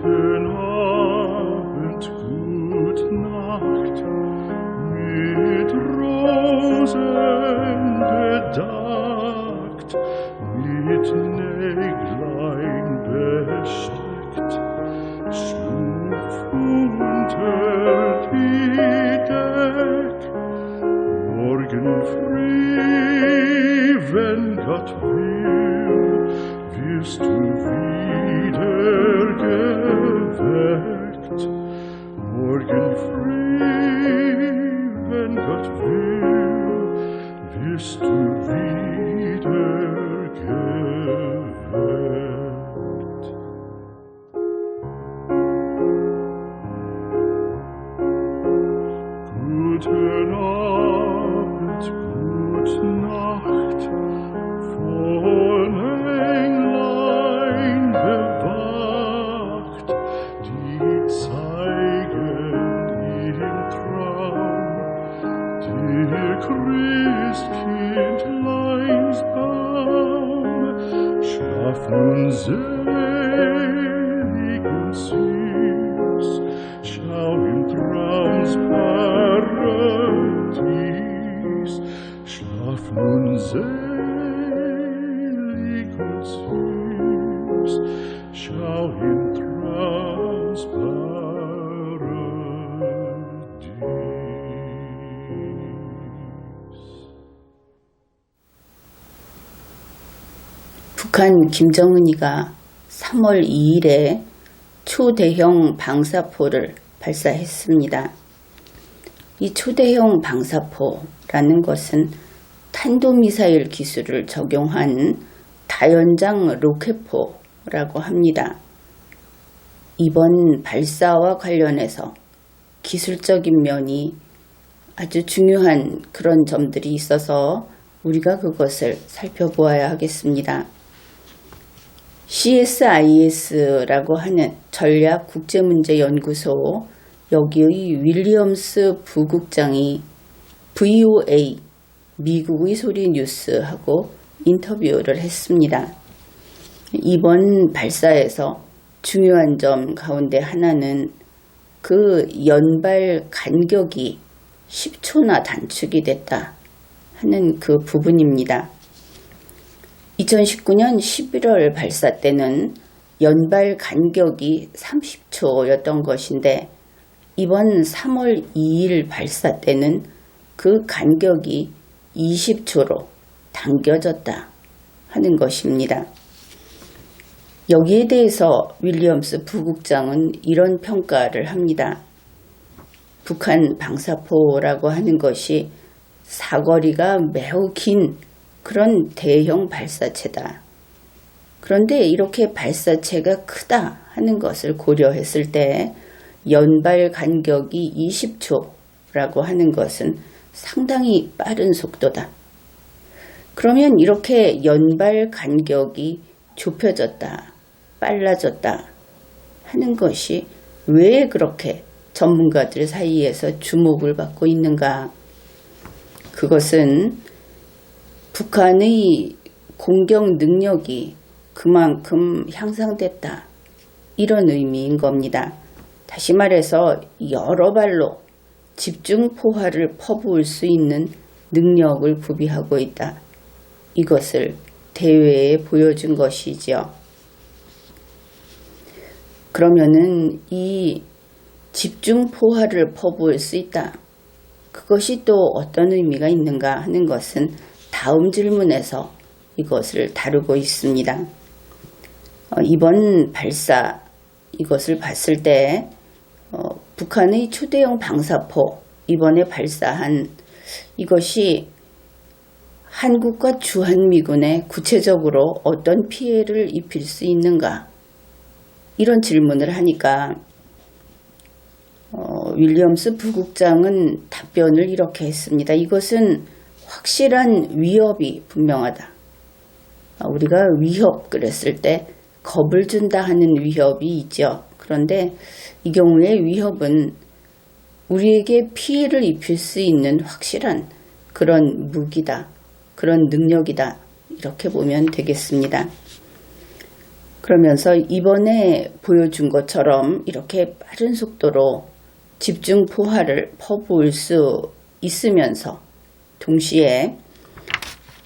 Guten Abend, gut Nacht, mit Rosen bedeckt, mit Näglein besteckt, schlupf unter die. Morgen früh, wenn Gott will, 북한 김정은이가 3월 2일에 초대형 방사포를 발사했습니다. 이 초대형 방사포라는 것은 탄도미사일 기술을 적용한 다연장 로켓포라고 합니다. 이번 발사와 관련해서 기술적인 면이 아주 중요한 그런 점들이 있어서 우리가 그것을 살펴보아야 하겠습니다. CSIS라고 하는 전략 국제문제연구소 여기의 윌리엄스 부국장이 VOA 미국의 소리 뉴스하고 인터뷰를 했습니다. 이번 발사에서 중요한 점 가운데 하나는 그 연발 간격이 10초나 단축이 됐다 하는 그 부분입니다. 2019년 11월 발사 때는 연발 간격이 30초였던 것인데 이번 3월 2일 발사 때는 그 간격이 20초로 당겨졌다 하는 것입니다. 여기에 대해서 윌리엄스 부국장은 이런 평가를 합니다. 북한 방사포라고 하는 것이 사거리가 매우 긴 그런 대형 발사체다. 그런데 이렇게 발사체가 크다 하는 것을 고려했을 때 연발 간격이 20초라고 하는 것은 상당히 빠른 속도다. 그러면 이렇게 연발 간격이 좁혀졌다, 빨라졌다 하는 것이 왜 그렇게 전문가들 사이에서 주목을 받고 있는가? 그것은 북한의 공격 능력이 그만큼 향상됐다. 이런 의미인 겁니다. 다시 말해서 여러 발로 집중 포화를 퍼부을 수 있는 능력을 구비하고 있다. 이것을 대회에 보여준 것이지요. 그러면은 이 집중 포화를 퍼부을 수 있다. 그것이 또 어떤 의미가 있는가 하는 것은 다음 질문에서 이것을 다루고 있습니다. 어, 이번 발사 이것을 봤을 때 어, 북한의 초대형 방사포 이번에 발사한 이것이 한국과 주한미군에 구체적으로 어떤 피해를 입힐 수 있는가 이런 질문을 하니까 어, 윌리엄스 부국장은 답변을 이렇게 했습니다. 이것은 확실한 위협이 분명하다. 아, 우리가 위협 그랬을 때 겁을 준다 하는 위협이 있죠. 그런데 이 경우에 위협은 우리에게 피해를 입힐 수 있는 확실한 그런 무기다. 그런 능력이다. 이렇게 보면 되겠습니다. 그러면서 이번에 보여준 것처럼 이렇게 빠른 속도로 집중 포화를 퍼부을 수 있으면서 동시에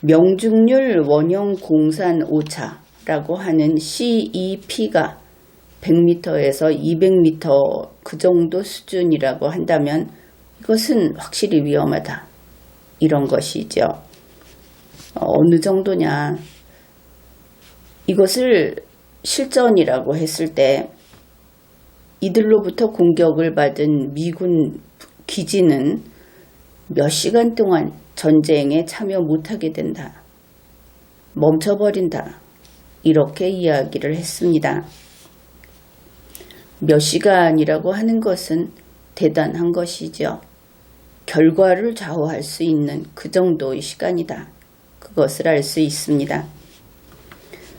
명중률 원형 공산 오차라고 하는 CEP가 100m에서 200m 그 정도 수준이라고 한다면 이것은 확실히 위험하다. 이런 것이죠. 어, 어느 정도냐. 이것을 실전이라고 했을 때 이들로부터 공격을 받은 미군 기지는 몇 시간 동안 전쟁에 참여 못하게 된다. 멈춰버린다. 이렇게 이야기를 했습니다. 몇 시간이라고 하는 것은 대단한 것이죠. 결과를 좌우할 수 있는 그 정도의 시간이다. 그것을 알 수 있습니다.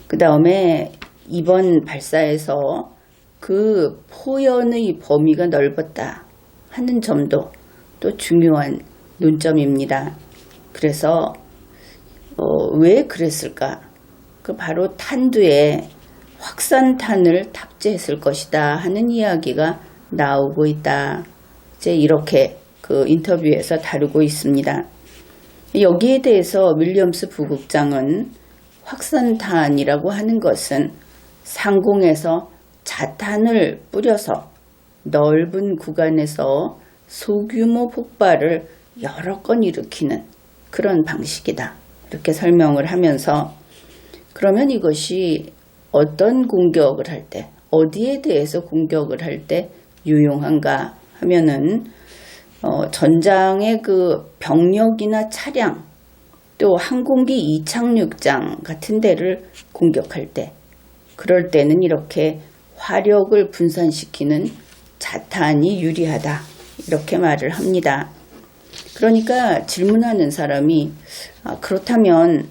그 다음에 이번 발사에서 그 포연의 범위가 넓었다 하는 점도 또 중요한 논점입니다. 그래서 어, 왜 그랬을까? 그 바로 탄두에 확산탄을 탑재했을 것이다 하는 이야기가 나오고 있다. 이제 이렇게 그 인터뷰에서 다루고 있습니다. 여기에 대해서 윌리엄스 부국장은 확산탄이라고 하는 것은 상공에서 자탄을 뿌려서 넓은 구간에서 소규모 폭발을 여러 건 일으키는 그런 방식이다. 이렇게 설명을 하면서 그러면 이것이 어떤 공격을 할 때, 어디에 대해서 공격을 할 때 유용한가 하면은 어, 전장의 그 병력이나 차량 또 항공기 이착륙장 같은 데를 공격할 때 그럴 때는 이렇게 화력을 분산시키는 자탄이 유리하다 이렇게 말을 합니다. 그러니까 질문하는 사람이 아, 그렇다면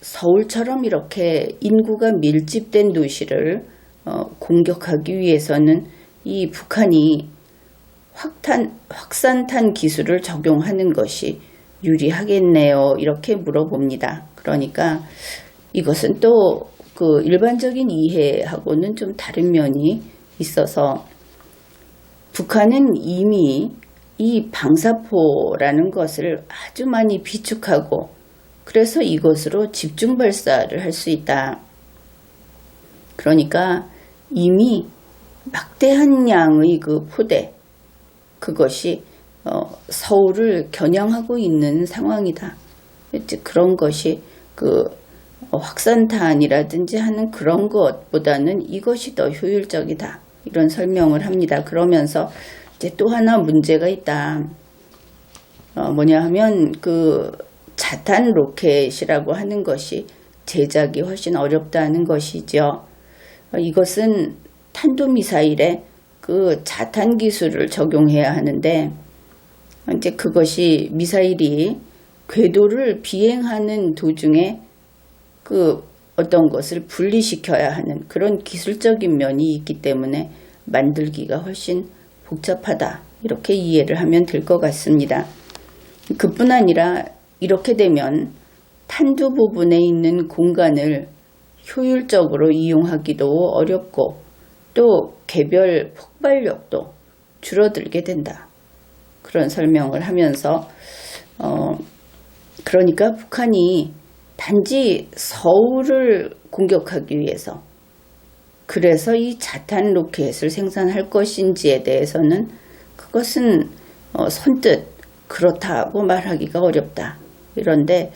서울처럼 이렇게 인구가 밀집된 도시를 어, 공격하기 위해서는 이 북한이 확탄, 확산탄 기술을 적용하는 것이 유리하겠네요. 이렇게 물어봅니다. 그러니까 이것은 또 그 일반적인 이해하고는 좀 다른 면이 있어서 북한은 이미 이 방사포라는 것을 아주 많이 비축하고 그래서 이것으로 집중 발사를 할 수 있다. 그러니까 이미 막대한 양의 그 포대 그것이 어, 서울을 겨냥하고 있는 상황이다. 그런 것이 그 확산탄이라든지 하는 그런 것보다는 이것이 더 효율적이다. 이런 설명을 합니다. 그러면서 이제 또 하나 문제가 있다. 어, 뭐냐 하면 그 자탄 로켓이라고 하는 것이 제작이 훨씬 어렵다는 것이죠. 어, 이것은 탄도미사일에 그 자탄 기술을 적용해야 하는데 이제 그것이 미사일이 궤도를 비행하는 도중에 그 어떤 것을 분리시켜야 하는 그런 기술적인 면이 있기 때문에 만들기가 훨씬 복잡하다. 이렇게 이해를 하면 될 것 같습니다. 그뿐 아니라 이렇게 되면 탄두 부분에 있는 공간을 효율적으로 이용하기도 어렵고 또 개별 폭발력도 줄어들게 된다. 그런 설명을 하면서 어 그러니까 북한이 단지 서울을 공격하기 위해서 그래서 이 자탄 로켓을 생산할 것인지에 대해서는 그것은 어, 선뜻 그렇다고 말하기가 어렵다. 이런데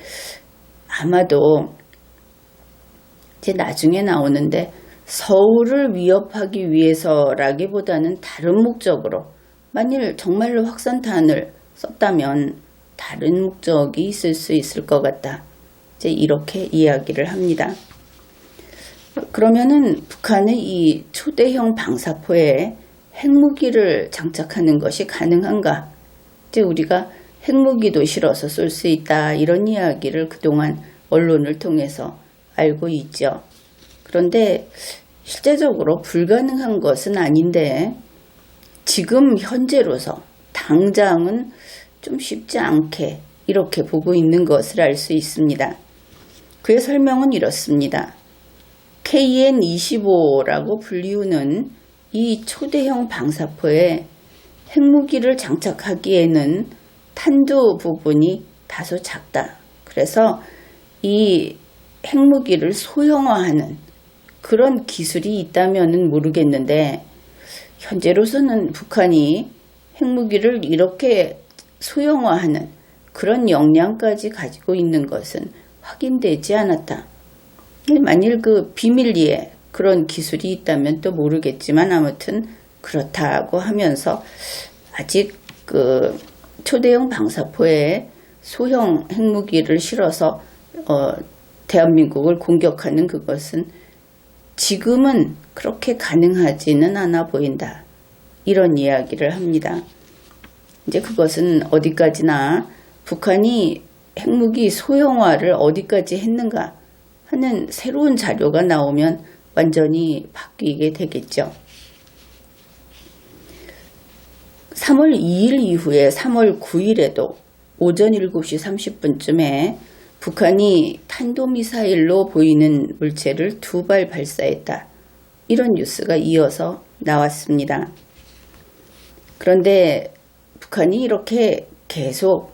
아마도 이제 나중에 나오는데 서울을 위협하기 위해서라기보다는 다른 목적으로 만일 정말로 확산탄을 썼다면 다른 목적이 있을 수 있을 것 같다. 이제 이렇게 이야기를 합니다. 그러면은 북한의 이 초대형 방사포에 핵무기를 장착하는 것이 가능한가? 이제 우리가 핵무기도 실어서 쏠 수 있다 이런 이야기를 그동안 언론을 통해서 알고 있죠. 그런데 실제적으로 불가능한 것은 아닌데 지금 현재로서 당장은 좀 쉽지 않게 이렇게 보고 있는 것을 알 수 있습니다. 그의 설명은 이렇습니다. KN-25라고 불리우는 이 초대형 방사포에 핵무기를 장착하기에는 탄두 부분이 다소 작다. 그래서 이 핵무기를 소형화하는 그런 기술이 있다면 모르겠는데 현재로서는 북한이 핵무기를 이렇게 소형화하는 그런 역량까지 가지고 있는 것은 확인되지 않았다. 만일 그 비밀리에 그런 기술이 있다면 또 모르겠지만 아무튼 그렇다고 하면서 아직 그 초대형 방사포에 소형 핵무기를 실어서 어, 대한민국을 공격하는 그것은 지금은 그렇게 가능하지는 않아 보인다. 이런 이야기를 합니다. 이제 그것은 어디까지나 북한이 핵무기 소형화를 어디까지 했는가 하는 새로운 자료가 나오면 완전히 바뀌게 되겠죠. 3월 2일 이후에 3월 9일에도 오전 7시 30분쯤에 북한이 탄도미사일로 보이는 물체를 두 발 발사했다. 이런 뉴스가 이어서 나왔습니다. 그런데 북한이 이렇게 계속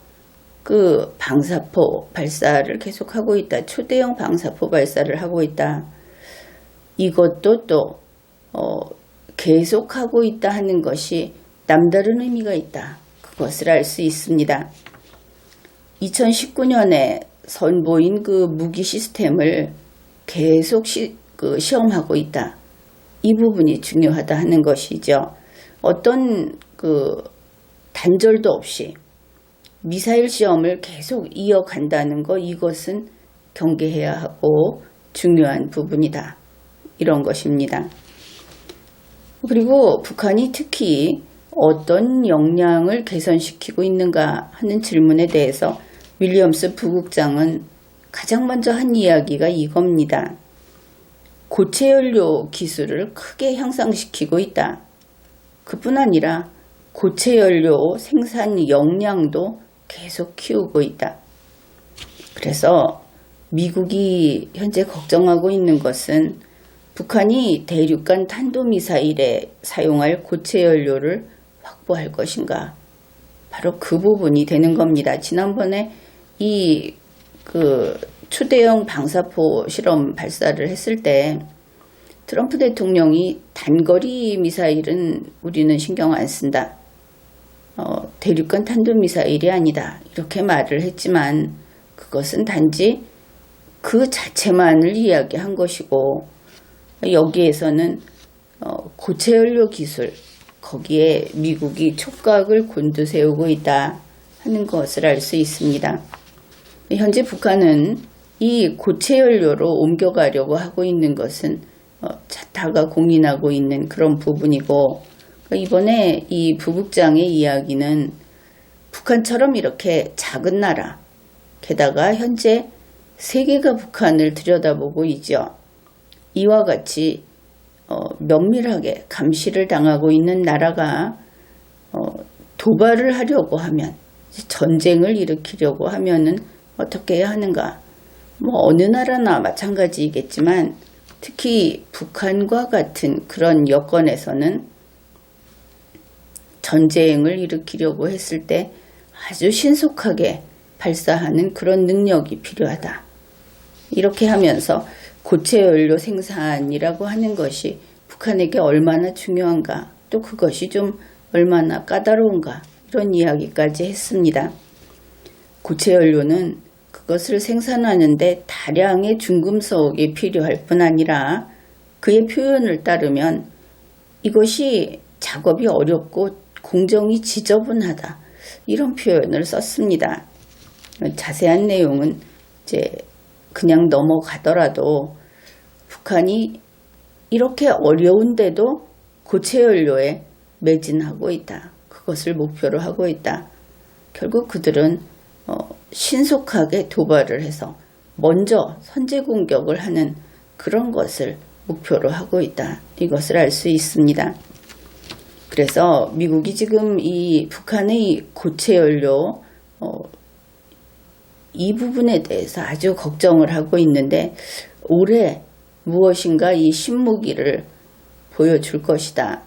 그 방사포 발사를 계속하고 있다. 초대형 방사포 발사를 하고 있다. 이것도 또 어, 계속하고 있다 하는 것이 남다른 의미가 있다. 그것을 알 수 있습니다. 2019년에 선보인 그 무기 시스템을 계속 시, 그 시험하고 있다. 이 부분이 중요하다 하는 것이죠. 어떤 그 단절도 없이 미사일 시험을 계속 이어간다는 것 이것은 경계해야 하고 중요한 부분이다. 이런 것입니다. 그리고 북한이 특히 어떤 역량을 개선시키고 있는가 하는 질문에 대해서 윌리엄스 부국장은 가장 먼저 한 이야기가 이겁니다. 고체 연료 기술을 크게 향상시키고 있다. 그뿐 아니라 고체 연료 생산 역량도 계속 키우고 있다. 그래서 미국이 현재 걱정하고 있는 것은 북한이 대륙간 탄도미사일에 사용할 고체 연료를 확보할 것인가. 바로 그 부분이 되는 겁니다. 지난번에 이 그 초대형 방사포 실험 발사를 했을 때 트럼프 대통령이 단거리 미사일은 우리는 신경 안 쓴다. 어, 대륙간 탄도미사일이 아니다. 이렇게 말을 했지만 그것은 단지 그 자체만을 이야기한 것이고 여기에서는 어, 고체 연료 기술 거기에 미국이 촉각을 곤두세우고 있다 하는 것을 알 수 있습니다. 현재 북한은 이 고체 연료로 옮겨가려고 하고 있는 것은 어, 자타가 공인하고 있는 그런 부분이고 그러니까 이번에 이 부국장의 이야기는 북한처럼 이렇게 작은 나라 게다가 현재 세계가 북한을 들여다보고 있죠. 이와 같이 어, 면밀하게 감시를 당하고 있는 나라가 어, 도발을 하려고 하면 전쟁을 일으키려고 하면은 어떻게 해야 하는가? 뭐 어느 나라나 마찬가지이겠지만 특히 북한과 같은 그런 여건에서는 전쟁을 일으키려고 했을 때 아주 신속하게 발사하는 그런 능력이 필요하다. 이렇게 하면서 고체 연료 생산이라고 하는 것이 북한에게 얼마나 중요한가, 또 그것이 좀 얼마나 까다로운가, 이런 이야기까지 했습니다. 고체 연료는 그것을 생산하는데 다량의 중금속이 필요할 뿐 아니라 그의 표현을 따르면 이것이 작업이 어렵고 공정이 지저분하다. 이런 표현을 썼습니다. 자세한 내용은 이제 그냥 넘어가더라도 북한이 이렇게 어려운데도 고체 연료에 매진하고 있다. 그것을 목표로 하고 있다. 결국 그들은 어, 신속하게 도발을 해서 먼저 선제 공격을 하는 그런 것을 목표로 하고 있다. 이것을 알 수 있습니다. 그래서 미국이 지금 이 북한의 고체 연료 어, 이 부분에 대해서 아주 걱정을 하고 있는데 올해 무엇인가 이 신무기를 보여줄 것이다.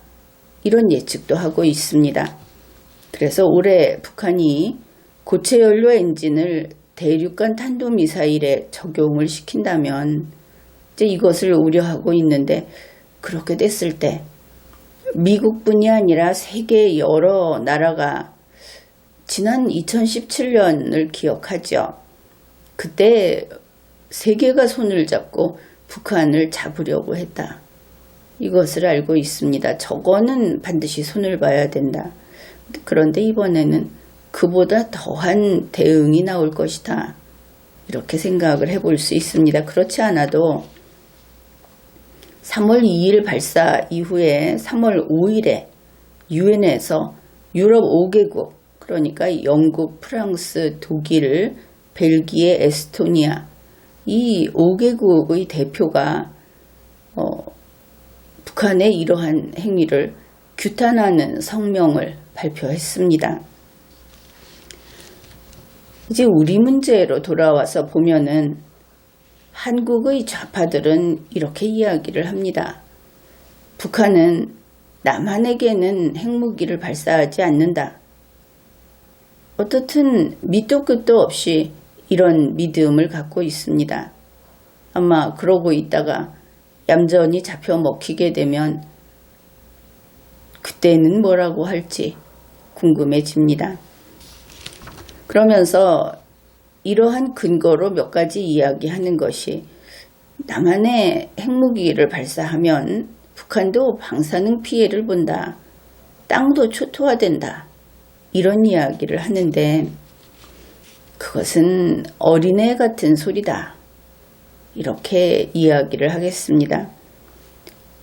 이런 예측도 하고 있습니다. 그래서 올해 북한이 고체 연료 엔진을 대륙간 탄도미사일에 적용을 시킨다면 이제 이것을 우려하고 있는데 그렇게 됐을 때 미국뿐이 아니라 세계 여러 나라가 지난 2017년을 기억하죠. 그때 세계가 손을 잡고 북한을 잡으려고 했다. 이것을 알고 있습니다. 저거는 반드시 손을 봐야 된다. 그런데 이번에는 그보다 더한 대응이 나올 것이다. 이렇게 생각을 해볼 수 있습니다. 그렇지 않아도 3월 2일 발사 이후에 3월 5일에 유엔에서 유럽 5개국 그러니까 영국, 프랑스, 독일, 벨기에, 에스토니아 이 5개국의 대표가 어, 북한의 이러한 행위를 규탄하는 성명을 발표했습니다. 이제 우리 문제로 돌아와서 보면은 한국의 좌파들은 이렇게 이야기를 합니다. 북한은 남한에게는 핵무기를 발사하지 않는다. 어떻든 밑도 끝도 없이 이런 믿음을 갖고 있습니다. 아마 그러고 있다가 얌전히 잡혀 먹히게 되면 그때는 뭐라고 할지 궁금해집니다. 그러면서 이러한 근거로 몇 가지 이야기하는 것이 남한의 핵무기를 발사하면 북한도 방사능 피해를 본다. 땅도 초토화된다. 이런 이야기를 하는데 그것은 어린애 같은 소리다. 이렇게 이야기를 하겠습니다.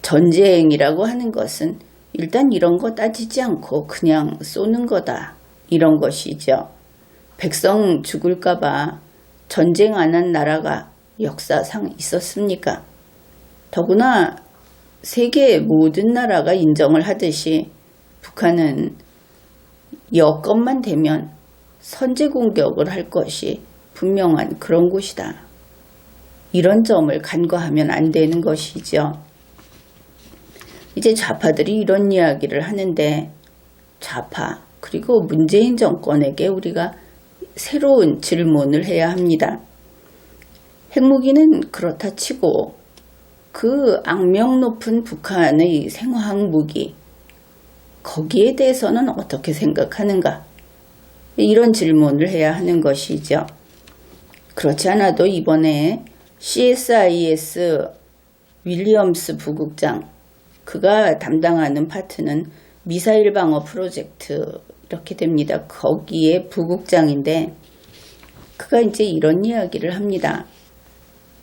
전쟁이라고 하는 것은 일단 이런 거 따지지 않고 그냥 쏘는 거다. 이런 것이죠. 백성 죽을까봐 전쟁 안 한 나라가 역사상 있었습니까? 더구나 세계 모든 나라가 인정을 하듯이 북한은 여건만 되면 선제 공격을 할 것이 분명한 그런 곳이다. 이런 점을 간과하면 안 되는 것이죠. 이제 좌파들이 이런 이야기를 하는데 좌파 그리고 문재인 정권에게 우리가 새로운 질문을 해야 합니다. 핵무기는 그렇다 치고 그 악명 높은 북한의 생화학 무기 거기에 대해서는 어떻게 생각하는가? 이런 질문을 해야 하는 것이죠. 그렇지 않아도 이번에 CSIS 윌리엄스 부국장 그가 담당하는 파트는 미사일 방어 프로젝트 이렇게 됩니다. 거기에 부국장인데 그가 이제 이런 이야기를 합니다.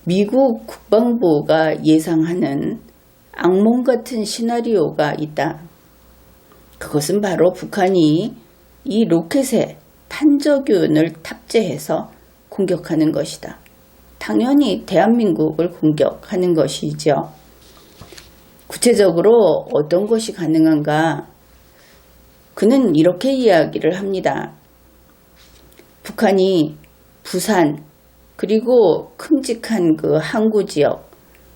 미국 국방부가 예상하는 악몽 같은 시나리오가 있다. 그것은 바로 북한이 이 로켓에 탄저균을 탑재해서 공격하는 것이다. 당연히 대한민국을 공격하는 것이죠. 구체적으로 어떤 것이 가능한가? 그는 이렇게 이야기를 합니다. 북한이 부산 그리고 큼직한 그 항구 지역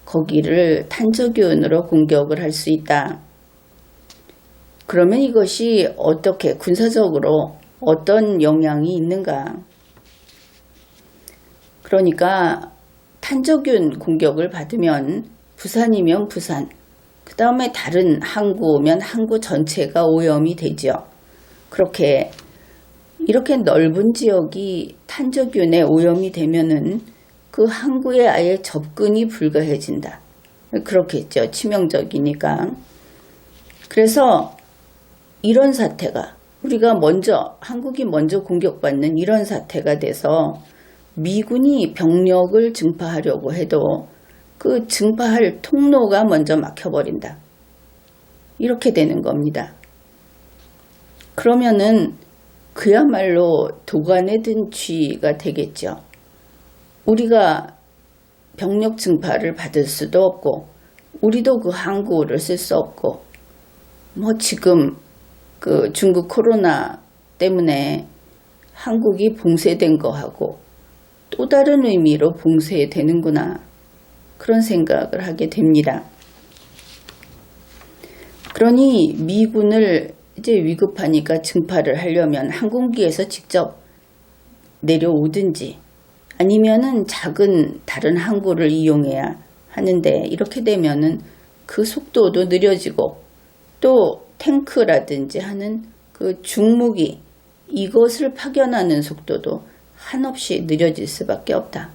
거기를 탄저균으로 공격을 할 수 있다. 그러면 이것이 어떻게 군사적으로 어떤 영향이 있는가? 그러니까 탄저균 공격을 받으면 부산이면 부산, 그 다음에 다른 항구면 항구 전체가 오염이 되죠. 그렇게 이렇게 넓은 지역이 탄저균에 오염이 되면은 그 항구에 아예 접근이 불가해진다. 그렇겠죠. 치명적이니까. 그래서 이런 사태가 우리가 먼저 한국이 먼저 공격받는 이런 사태가 돼서 미군이 병력을 증파하려고 해도 그 증파할 통로가 먼저 막혀버린다. 이렇게 되는 겁니다. 그러면은 그야말로 도관에 든 쥐가 되겠죠. 우리가 병력 증파를 받을 수도 없고, 우리도 그 항구를 쓸 수 없고, 뭐 지금 그 중국 코로나 때문에 한국이 봉쇄된 거하고 또 다른 의미로 봉쇄되는구나. 그런 생각을 하게 됩니다. 그러니 미군을 이제 위급하니까 증파를 하려면 항공기에서 직접 내려오든지 아니면은 작은 다른 항구를 이용해야 하는데 이렇게 되면은 그 속도도 느려지고 또 탱크라든지 하는 그 중무기 이것을 파견하는 속도도 한없이 느려질 수밖에 없다.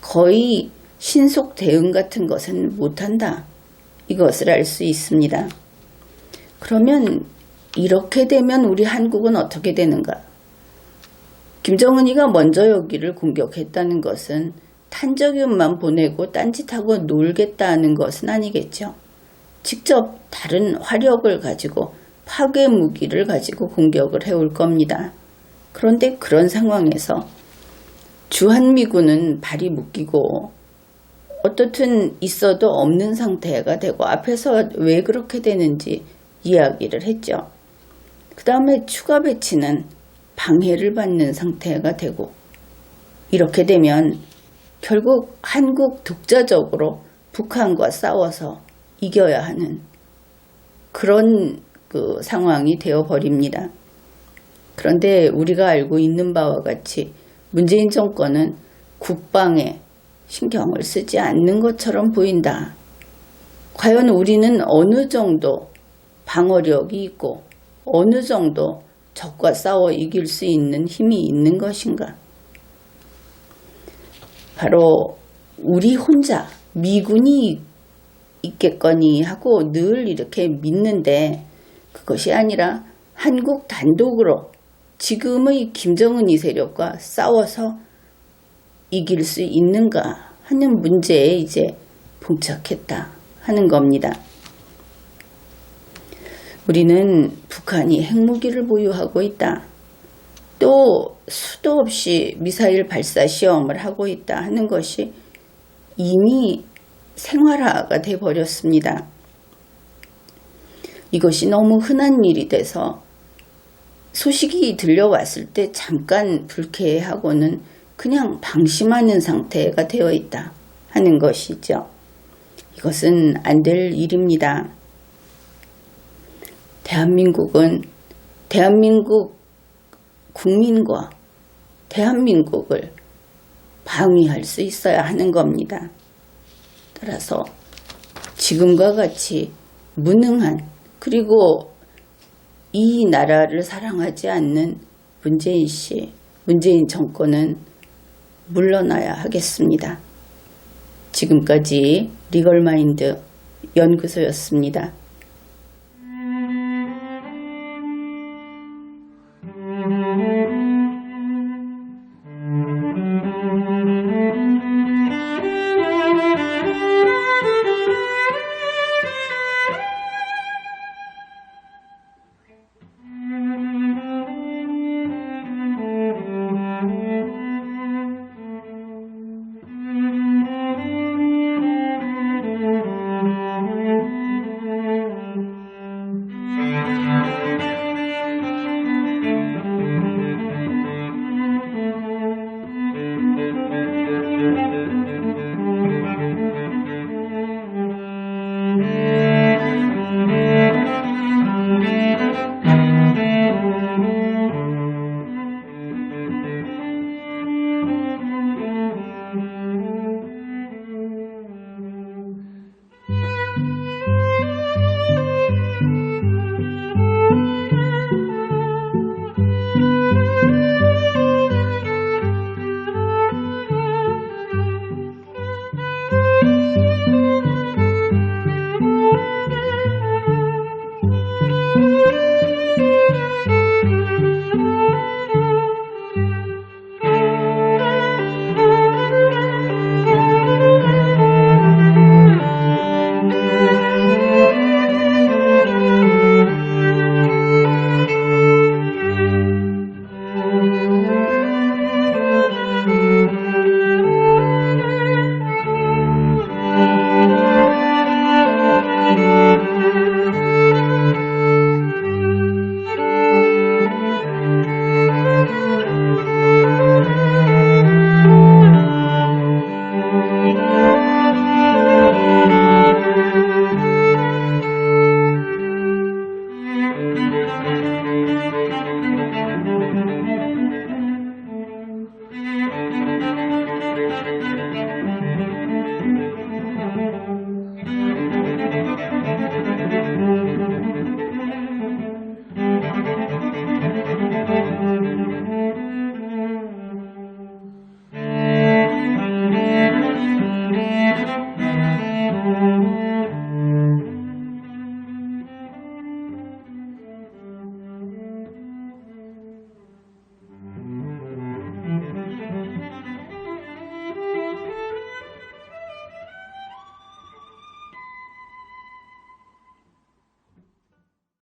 거의 신속 대응 같은 것은 못한다. 이것을 알 수 있습니다. 그러면 이렇게 되면 우리 한국은 어떻게 되는가? 김정은이가 먼저 여기를 공격했다는 것은 탄저균만 보내고 딴짓하고 놀겠다는 것은 아니겠죠. 직접 다른 화력을 가지고 파괴 무기를 가지고 공격을 해올 겁니다. 그런데 그런 상황에서 주한미군은 발이 묶이고 어떻든 있어도 없는 상태가 되고 앞에서 왜 그렇게 되는지 이야기를 했죠. 그 다음에 추가 배치는 방해를 받는 상태가 되고 이렇게 되면 결국 한국 독자적으로 북한과 싸워서 이겨야 하는 그런 그 상황이 되어 버립니다. 그런데 우리가 알고 있는 바와 같이 문재인 정권은 국방에 신경을 쓰지 않는 것처럼 보인다. 과연 우리는 어느 정도 방어력이 있고 어느 정도 적과 싸워 이길 수 있는 힘이 있는 것인가? 바로 우리 혼자 미군이 있겠거니 하고 늘 이렇게 믿는데 그것이 아니라 한국 단독으로 지금의 김정은이 세력과 싸워서 이길 수 있는가 하는 문제에 이제 봉착했다 하는 겁니다. 우리는 북한이 핵무기를 보유하고 있다. 또 수도 없이 미사일 발사 시험을 하고 있다 하는 것이 이미 생활화가 돼 버렸습니다. 이것이 너무 흔한 일이 돼서 소식이 들려왔을 때 잠깐 불쾌해하고는 그냥 방심하는 상태가 되어 있다 하는 것이죠. 이것은 안 될 일입니다. 대한민국은 대한민국 국민과 대한민국을 방위할 수 있어야 하는 겁니다. 따라서 지금과 같이 무능한 그리고 이 나라를 사랑하지 않는 문재인 씨, 문재인 정권은 물러나야 하겠습니다. 지금까지 리걸마인드 연구소였습니다.